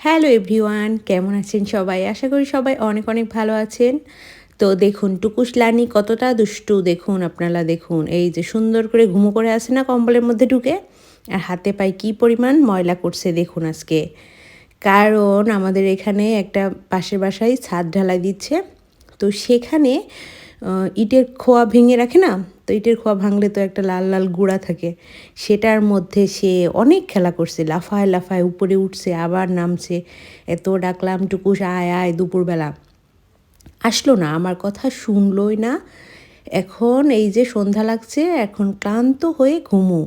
Hello everyone, কেমন আছেন সবাই? আশা করি সবাই অনেক অনেক ভালো আছেন। তো দেখুন, টুকুস লানি কতটা দুষ্টু, দেখুন আপনারা দেখুন। এই যে সুন্দর করে ঘুমো করে আছে না কম্বলের মধ্যে ঢুকে? আর হাতে পায়ে কী পরিমাণ ময়লা করছে দেখুন আজকে। কারণ আমাদের এখানে একটা পাশের বাসায় ছাদ ঢালাই দিচ্ছে। তো সেখানে ইটের খোয়া ভেঙে রাখে না? তো ইটের খোয়া ভাঙলে তো একটা লাল লাল গুঁড়া থাকে। সেটার মধ্যে সে অনেক খেলা করছে, লাফায় লাফায় উপরে উঠছে, আবার নামছে। এত ডাকলাম, টুকুস, আয় আয়, দুপুরবেলা। আসলো না, আমার কথা শুনলই না। এখন এই যে সন্ধ্যা লাগছে, এখন ক্লান্ত হয়ে ঘুমু।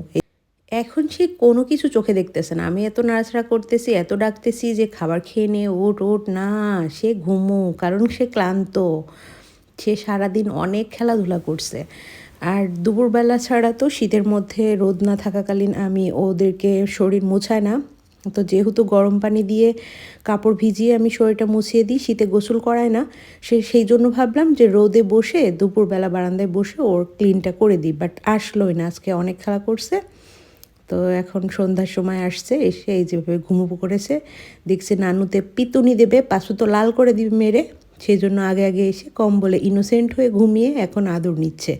এখন সে কোনো কিছু চোখে দেখতেছে না। আমি এত নাড়াচাড়া করতেছি, এত ডাকতেছি যে খাবার খেয়ে নে, ওট ওট, না, সে ঘুমু, কারণ সে ক্লান্ত। সে সারাদিন অনেক খেলাধুলা করছে। আর দুপুরবেলা ছাড়া তো শীতের মধ্যে রোদ না থাকাকালীন আমি ওদেরকে শরীর মোছায় না। তো যেহেতু গরম পানি দিয়ে কাপড় ভিজিয়ে আমি শরীরটা মুছিয়ে দিই, শীতে গোসল করায় না, সে সেই জন্য ভাবলাম যে রোদে বসে দুপুরবেলা বারান্দায় বসে ওর ক্লিনটা করে দিই। বাট আসলোই না, আজকে অনেক খেলা করছে। তো এখন সন্ধ্যার সময় আসছে, এসে এই যেভাবে ঘুমুপু করেছে দেখছে নানুতে পিতুনি দেবে পাশু তো লাল করে দিবে মেরে। সেই জন্য আগে আগে এসে কম বলে ইনোসেন্ট হয়ে ঘুমিয়ে এখন আদর নিচ্ছে।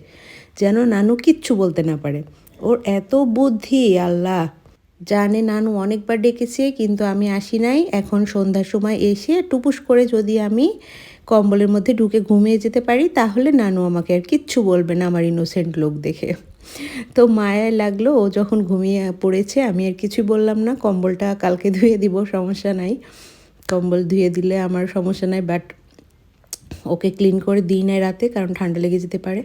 যেন নানু কিচ্ছু বলতে না পারে। ওর এত বুদ্ধি, আল্লাহ। জানে নানু অনেকবার ডেকেছে, কিন্তু আমি আসি নাই। এখন সন্ধ্যার সময় এসে টুপুস করে যদি আমি কম্বলের মধ্যে ঢুকে ঘুমিয়ে যেতে পারি, তাহলে নানু আমাকে আর কিচ্ছু বলবে না আমার ইনোসেন্ট লোক দেখে। তো মায়ায় লাগল, ও যখন ঘুমিয়ে পড়েছে, আমি আর কিছু বললাম না। কম্বলটা কালকে ধুয়ে দিব, সমস্যা নাই। কম্বল ধুয়ে দিলে আমার সমস্যা নাই বাট ওকে ক্লিন করে দিই নাই রাতে, কারণ ঠান্ডা লেগে যেতে পারে।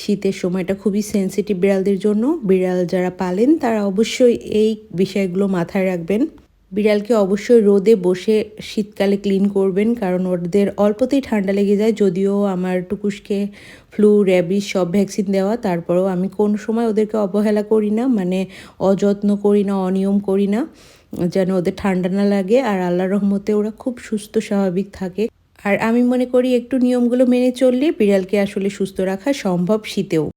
শীতের সময়টা খুবই সেন্সিটিভ বিড়ালদের জন্য। বিড়াল যারা পালেন, তারা অবশ্যই এই বিষয়গুলো মাথায় রাখবেন। বিড়ালকে অবশ্যই রোদে বসে শীতকালে ক্লিন করবেন, কারণ ওদের অল্পতেই ঠান্ডা লেগে যায়। যদিও আমার টুকুসকে ফ্লু র্যাবিস সব ভ্যাকসিন দেওয়া, তারপরেও আমি কোন সময় ওদেরকে অবহেলা করি না মানে অযত্ন করি না, অনিয়ম করি না, যেন ওদের ঠান্ডা না লাগে। আর আল্লাহ রহমতে ওরা খুব সুস্থ, স্বাভাবিক থাকে। আর আমি মনে করি একটু নিয়মগুলো মেনে চললে বিড়ালকে আসলে সুস্থ রাখা সম্ভব শীতেও।